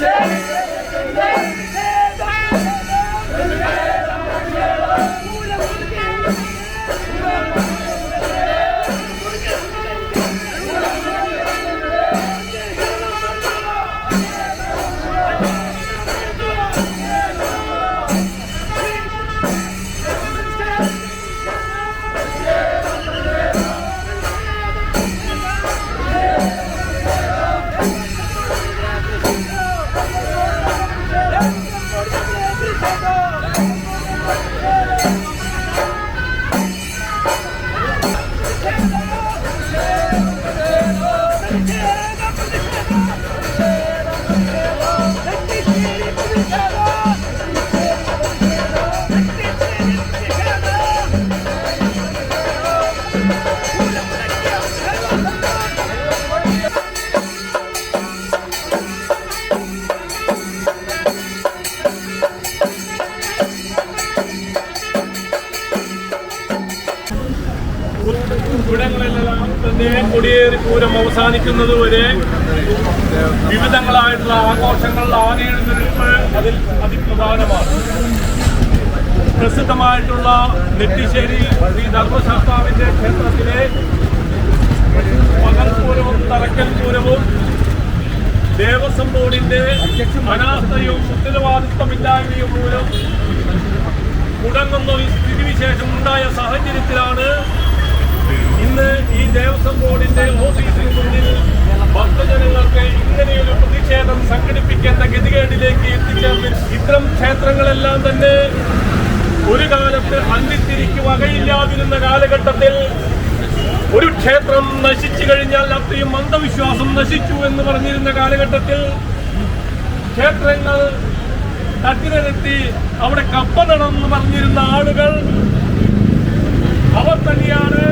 Texas. ഇവിടങ്ങളിലെല്ലാം തന്നെ കൊടിയേറി പൂരം അവസാനിക്കുന്നത് വരെ വിവിധങ്ങളായിട്ടുള്ള ആഘോഷങ്ങൾ ആനയെഴുന്നള്ളിപ്പ് അതിൽ അതിപ്രധാനമാണ്. പ്രസിദ്ധമായിട്ടുള്ള നെറ്റിശ്ശേരി ശ്രീ ധർമ്മശാസ്താവിന്റെ ക്ഷേത്രത്തിലെ പകൽപൂരവും തറക്കൽ പൂരവും ദേവസ്വം ബോർഡിന്റെ അനാസ്ഥയും ഉത്തരവാദിത്വമില്ലായ്മയും മൂലം മുടങ്ങുന്ന ഒരു സ്ഥിതിവിശേഷം ഉണ്ടായ സാഹചര്യത്തിലാണ് ഈ ദേവസ്വം ബോർഡിന്റെ ഓഫീസിന് മുന്നിൽ ഭക്തജനങ്ങൾക്ക് ഇങ്ങനെയൊരു പ്രതിഷേധം സംഘടിപ്പിക്കേണ്ട ഗതികേടിലേക്ക് എത്തിച്ചേർന്ന് ഇത്തരം ക്ഷേത്രങ്ങളെല്ലാം തന്നെ ഒരു കാലത്ത് അന്തിത്തിരിക്ക് വകയില്ലാതിരുന്ന കാലഘട്ടത്തിൽ ഒരു ക്ഷേത്രം നശിച്ചു കഴിഞ്ഞാൽ അത്രയും അന്ധവിശ്വാസം നശിച്ചു എന്ന് പറഞ്ഞിരുന്ന കാലഘട്ടത്തിൽ ക്ഷേത്രങ്ങൾ തട്ടിനിരത്തി അവിടെ കപ്പ നടന്നു പറഞ്ഞിരുന്ന ആളുകൾ അവർ തന്നെയാണ്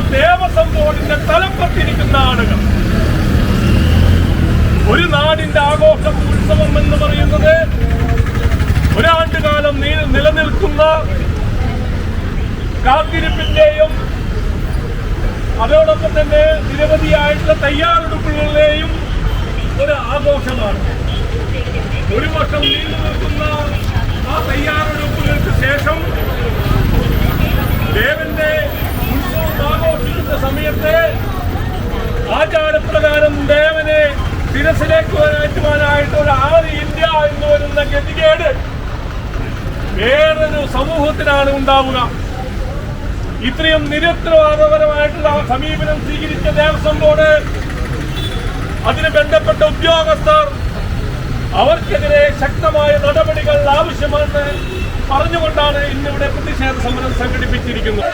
കൈയാളുന്ന ദേവസ്വം ബോർഡിന്റെ തലപ്പത്തിരിക്കുന്ന ആളുകൾ ഒരു നാടിന്റെ ആഘോഷം ഉത്സവം എന്ന് പറയുന്നത് ഒരാണ്ടുകാലം നിലനിൽക്കുന്ന കാത്തിരിപ്പിന്റെയും അതോടൊപ്പം തന്നെ നിരവധിയായിട്ടുള്ള തയ്യാറെടുപ്പുകളുടെയും ഒരു ആഘോഷമാണ്. ഒരു വർഷം നീണ്ടു ശിരസിലേക്ക് വരാറ്റുവാനായിട്ട് ഒരു ഇല്ല എന്ന് വരുന്ന ഗതികേട് വേറൊരു സമൂഹത്തിനാണ് ഉണ്ടാവുക. ഇത്രയും നിരുത്തരവാദപരമായിട്ടുള്ള സമീപനം സ്വീകരിച്ച ദേവസ്വം ബോർഡ് അതിന് ബന്ധപ്പെട്ട ഉദ്യോഗസ്ഥർ അവർക്കെതിരെ ശക്തമായ നടപടികൾ ആവശ്യമെന്ന് പറഞ്ഞുകൊണ്ടാണ് ഇന്നിവിടെ പ്രതിഷേധ സമരം സംഘടിപ്പിച്ചിരിക്കുന്നത്.